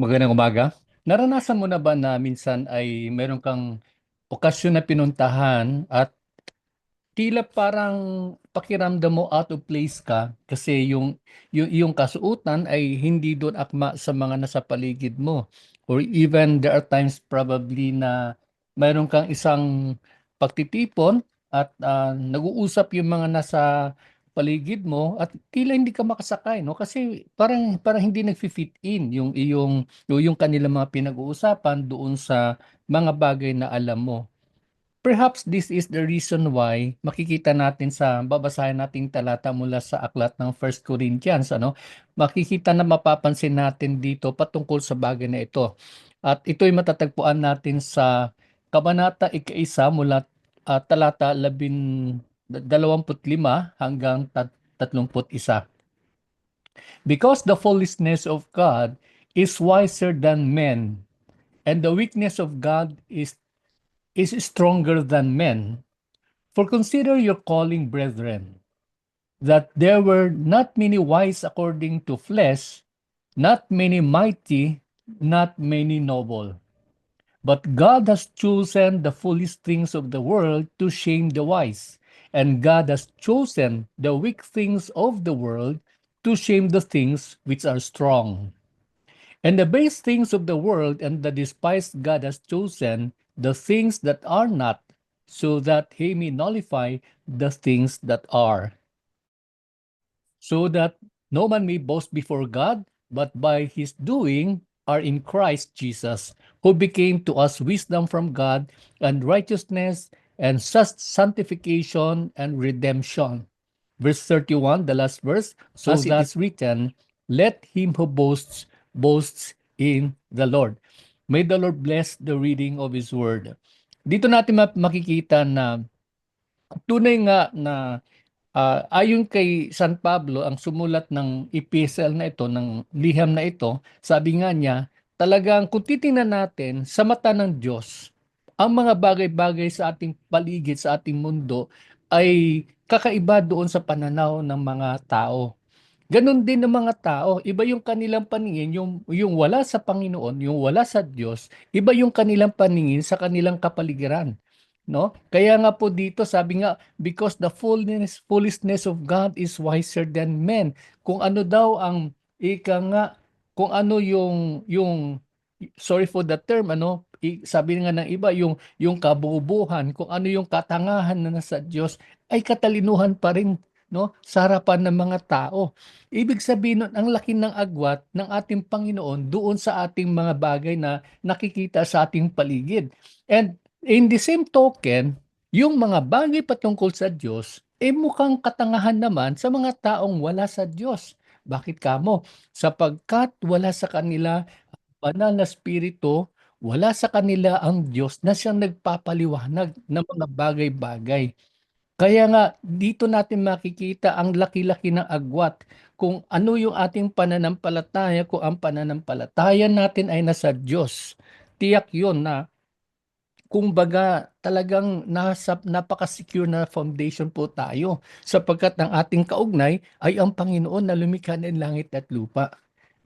Magandang umaga. Naranasan mo na ba na minsan ay meron kang okasyon na pinuntahan at tila parang pakiramdam mo out of place ka kasi yung yung, yung kasuotan ay hindi doon akma sa mga nasa paligid mo or even there are times probably na meron kang isang pagtitipon at ah, nag-uusap yung mga nasa paligid mo at tila hindi ka makasakay no? Kasi parang parang hindi nagfi-fit in yung iyong yung, kanilang mga pinag-uusapan doon sa mga bagay na alam mo. Perhaps this is the reason why makikita natin sa babasahin nating talata mula sa aklat ng First Corinthians ano? Makikita na mapapansin natin dito patungkol sa bagay na ito. At ito'y matatagpuan natin sa kabanata ika-isa mula ah, talata labin dalawamput lima hanggang tat- tatlumput isa. Because the foolishness of God is wiser than men, and the weakness of God is is stronger than men. For consider your calling, brethren, that there were not many wise according to flesh, not many mighty, not many noble. But God has chosen the foolish things of the world to shame the wise, and God has chosen the weak things of the world to shame the things which are strong. And the base things of the world and the despised God has chosen the things that are not, so that he may nullify the things that are. So that no man may boast before God, but by his doing are in Christ Jesus, who became to us wisdom from God and righteousness and sanctification and redemption. Verse 31, the last verse, so As it that is written, let him who boasts boasts in the Lord. May the Lord bless the reading of His Word. Dito natin ma- makikita na tunay nga na ah, ayon kay San Pablo, ang sumulat ng epistle na ito, ng liham na ito, sabi nga niya, talagang kung titingnan natin sa mata ng Diyos, ang mga bagay-bagay sa ating paligid, sa ating mundo, ay kakaiba doon sa pananaw ng mga tao. Ganon din ng mga tao, iba yung kanilang paningin, yung, yung wala sa Panginoon, yung wala sa Diyos, iba yung kanilang paningin sa kanilang kapaligiran. No? Kaya nga po dito sabi nga because the fullness foolishness of God is wiser than men. Kung ano daw ang ika nga kung ano yung yung sorry for the term ano sabi nga ng iba yung yung kabubuhan kung ano yung katangahan na nasa Diyos ay katalinuhan pa rin no sa harapan ng mga tao. Ibig sabihin nun, ang laki ng agwat ng ating Panginoon doon sa ating mga bagay na nakikita sa ating paligid. And in the same token, yung mga bagay patungkol sa Diyos, eh mukhang katangahan naman sa mga taong wala sa Diyos. Bakit kamo? Sapagkat wala sa kanila banal na spirito, wala sa kanila ang Diyos na siyang nagpapaliwanag ng mga bagay-bagay. Kaya nga dito natin makikita ang laki-laki ng agwat kung ano yung ating pananampalataya, kung ang pananampalataya natin ay nasa Diyos. Tiyak yun na kumbaga talagang nasa napaka-secure na foundation po tayo sapagkat ang ating kaugnay ay ang Panginoon na lumikha ng langit at lupa.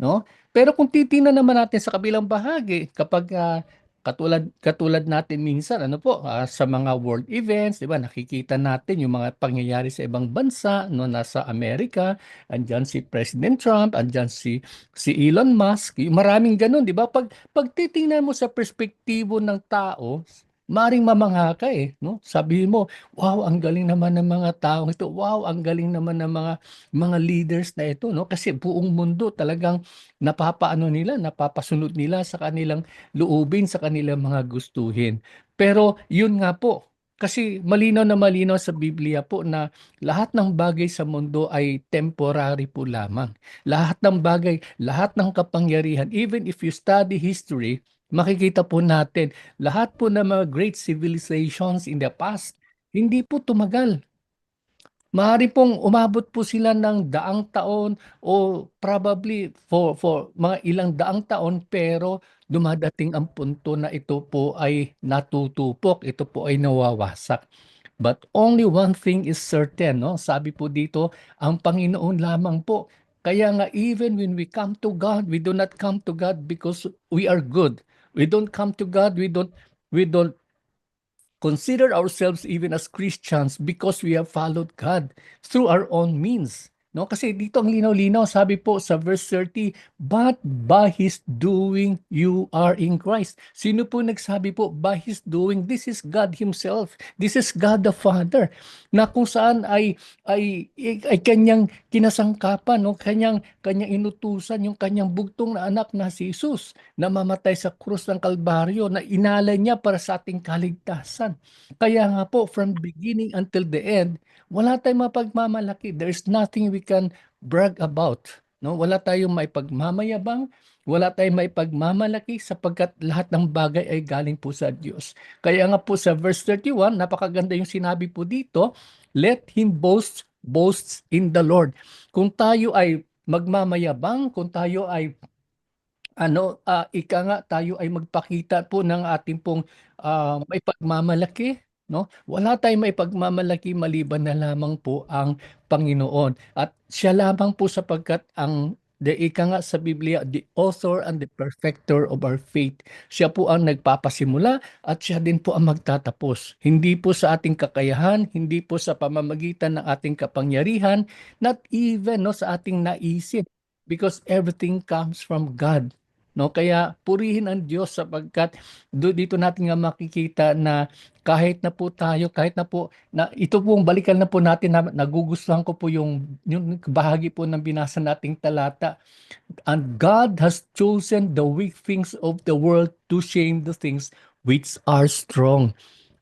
No? Pero kung titingnan naman natin sa kabilang bahagi, kapag ah, katulad katulad natin minsan ano po ah, sa mga world events, 'di ba? Nakikita natin yung mga pangyayari sa ibang bansa, no, nasa Amerika, andiyan si President Trump, andiyan si si Elon Musk, yung maraming ganun, 'di ba? Pag pag titingnan mo sa perspektibo ng tao, maring mamangha ka eh, no? Sabihin mo, wow, ang galing naman ng mga tao ito. Wow, ang galing naman ng mga mga leaders na ito, no? Kasi buong mundo talagang napapaano nila, napapasunod nila sa kanilang loobin, sa kanilang mga gustuhin. Pero yun nga po, kasi malinaw na malinaw sa Biblia po na lahat ng bagay sa mundo ay temporary po lamang. Lahat ng bagay, lahat ng kapangyarihan, even if you study history, makikita po natin lahat po ng mga great civilizations in the past, hindi po tumagal. Maaari pong umabot po sila ng daang taon o probably for for mga ilang daang taon pero dumadating ang punto na ito po ay natutupok, ito po ay nawawasak. But only one thing is certain, no? Sabi po dito, ang Panginoon lamang po Kaya nga even when we come to God, we do not come to God because we are good. We don't come to God, we don't we don't consider ourselves even as Christians because we have followed God through our own means. No, kasi dito ang linaw-linaw, sabi po sa verse 30, but by His doing you are in Christ. Sino po nagsabi po, by His doing, this is God Himself. This is God the Father. Na kung saan ay, ay, ay kanyang kinasangkapan, no? kanyang, kanyang inutusan yung kanyang bugtong na anak na si Jesus na mamatay sa krus ng Kalbaryo, na inalay niya para sa ating kaligtasan. Kaya nga po, from beginning until the end, wala tayong mapagmamalaki. There's nothing we can brag about. No? Wala tayong maipagmamayabang, wala tayong maipagmamalaki sapagkat lahat ng bagay ay galing po sa Diyos. Kaya nga po sa verse 31, napakaganda yung sinabi po dito, let him boast boasts in the Lord. Kung tayo ay magmamayabang, kung tayo ay ano, uh, ika nga tayo ay magpakita po ng ating pong uh, may pagmamalaki, no? Wala tayong may pagmamalaki maliban na lamang po ang Panginoon. At siya lamang po sapagkat ang the ika nga sa Biblia, the author and the perfecter of our faith. Siya po ang nagpapasimula at siya din po ang magtatapos. Hindi po sa ating kakayahan, hindi po sa pamamagitan ng ating kapangyarihan, not even no sa ating naisip because everything comes from God. No, kaya purihin ang Diyos sapagkat dito natin nga makikita na kahit na po tayo, kahit na po na ito pong balikan na po natin na nagugustuhan ko po yung yung bahagi po ng binasa nating talata. And God has chosen the weak things of the world to shame the things which are strong.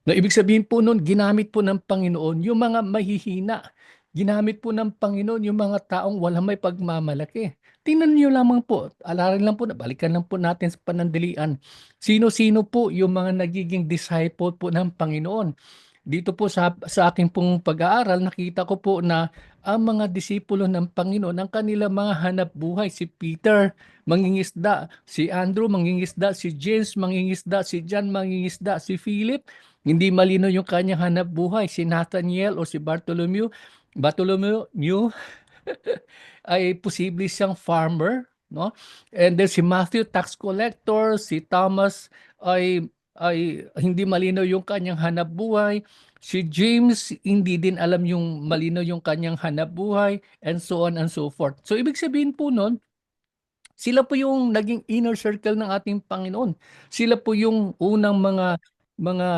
Na ibig sabihin po noon, ginamit po ng Panginoon yung mga mahihina. Ginamit po ng Panginoon yung mga taong walang may pagmamalaki. Tingnan niyo lamang po, alarin lang po, balikan lang po natin sa panandalian. Sino-sino po yung mga nagiging disciple po ng Panginoon? Dito po sa, sa aking pong pag-aaral, nakita ko po na ang mga disipulo ng Panginoon, ang kanilang mga hanap buhay, si Peter, mangingisda, si Andrew, mangingisda, si James, mangingisda, si John, mangingisda, si Philip, hindi malino yung kanyang hanap buhay, si Nathaniel o si Bartholomew, Bartholomew, ay posible siyang farmer, no? And then si Matthew tax collector, si Thomas ay ay hindi malinaw yung kanyang hanap buhay. Si James hindi din alam yung malinaw yung kanyang hanap buhay and so on and so forth. So ibig sabihin po noon, sila po yung naging inner circle ng ating Panginoon. Sila po yung unang mga mga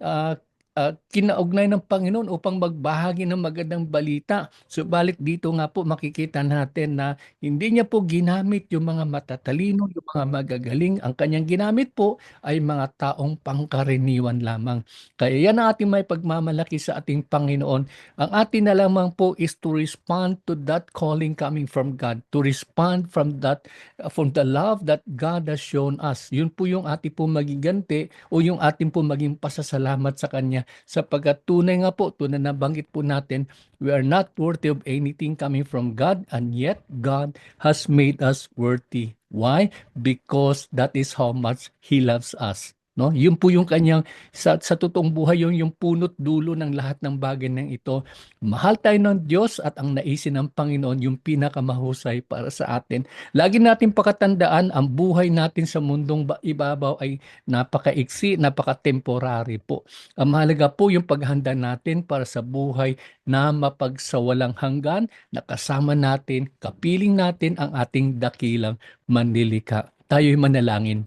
uh, uh, kinaugnay ng Panginoon upang magbahagi ng magandang balita. Subalit dito nga po makikita natin na hindi niya po ginamit yung mga matatalino, yung mga magagaling. Ang kanyang ginamit po ay mga taong pangkaraniwan lamang. Kaya yan ang ating may pagmamalaki sa ating Panginoon. Ang atin na lamang po is to respond to that calling coming from God, to respond from that from the love that God has shown us. Yun po yung ating po magiganti o yung ating po maging pasasalamat sa Kanya sapagkat tunay nga po, tunay na banggit po natin, we are not worthy of anything coming from God and yet God has made us worthy. Why? Because that is how much He loves us. No? Yun po yung kanyang, sa, sa totoong buhay, yung, yung punot dulo ng lahat ng bagay ng ito. Mahal tayo ng Diyos at ang naisin ng Panginoon yung pinakamahusay para sa atin. Lagi natin pakatandaan, ang buhay natin sa mundong ibabaw ay napakaiksi, napaka-temporary po. Ang mahalaga po yung paghanda natin para sa buhay na mapagsawalang hanggan, nakasama natin, kapiling natin ang ating dakilang manlilika. Tayo'y manalangin.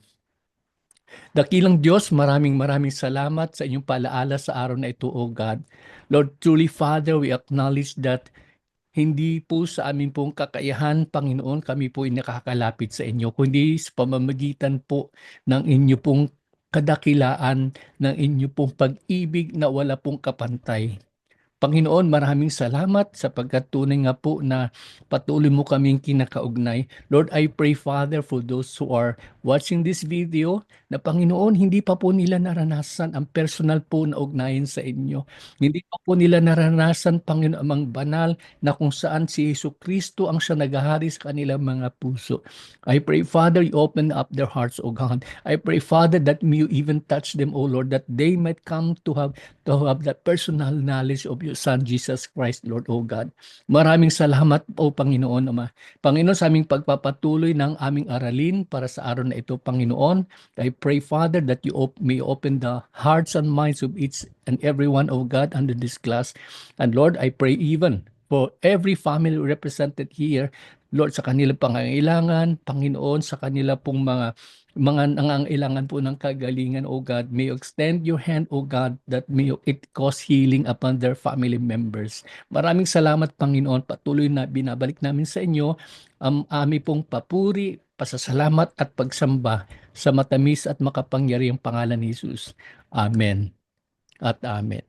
Dakilang Diyos, maraming maraming salamat sa inyong palaala sa araw na ito, O God. Lord, truly Father, we acknowledge that hindi po sa amin pong kakayahan, Panginoon, kami po ay nakakalapit sa inyo, kundi sa pamamagitan po ng inyo pong kadakilaan, ng inyo pong pag-ibig na wala pong kapantay. Panginoon, maraming salamat sapagkat tunay nga po na patuloy mo kaming kinakaugnay. Lord, I pray, Father, for those who are watching this video na Panginoon, hindi pa po nila naranasan ang personal po na ugnayan sa inyo. Hindi pa po nila naranasan, Panginoon, ang banal na kung saan si Yesu Kristo ang siya naghahari sa kanilang mga puso. I pray, Father, you open up their hearts, O God. I pray, Father, that you even touch them, O Lord, that they might come to have to have that personal knowledge of your Son, Jesus Christ, Lord, O God. Maraming salamat, O Panginoon, Ama. Panginoon, sa aming pagpapatuloy ng aming aralin para sa araw ito, Panginoon, I pray, Father, that you op- may open the hearts and minds of each and everyone, O God, under this class. And Lord, I pray even for every family represented here, Lord, sa kanilang pangangailangan, Panginoon, sa kanila pong mga mga nangangailangan po ng kagalingan, O God, may you extend your hand, O God, that may it cause healing upon their family members. Maraming salamat, Panginoon. Patuloy na binabalik namin sa inyo ang ami pong papuri, pasasalamat at pagsamba sa matamis at makapangyarihang pangalan ni Jesus. Amen at amen.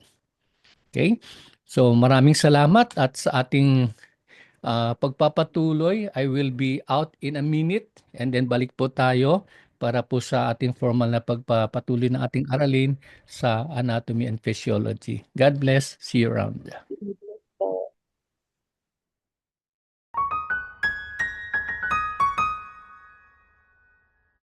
Okay? So maraming salamat at sa ating ah, pagpapatuloy, I will be out in a minute and then balik po tayo para po sa ating formal na pagpapatuloy ng ating aralin sa anatomy and physiology. God bless. See you around.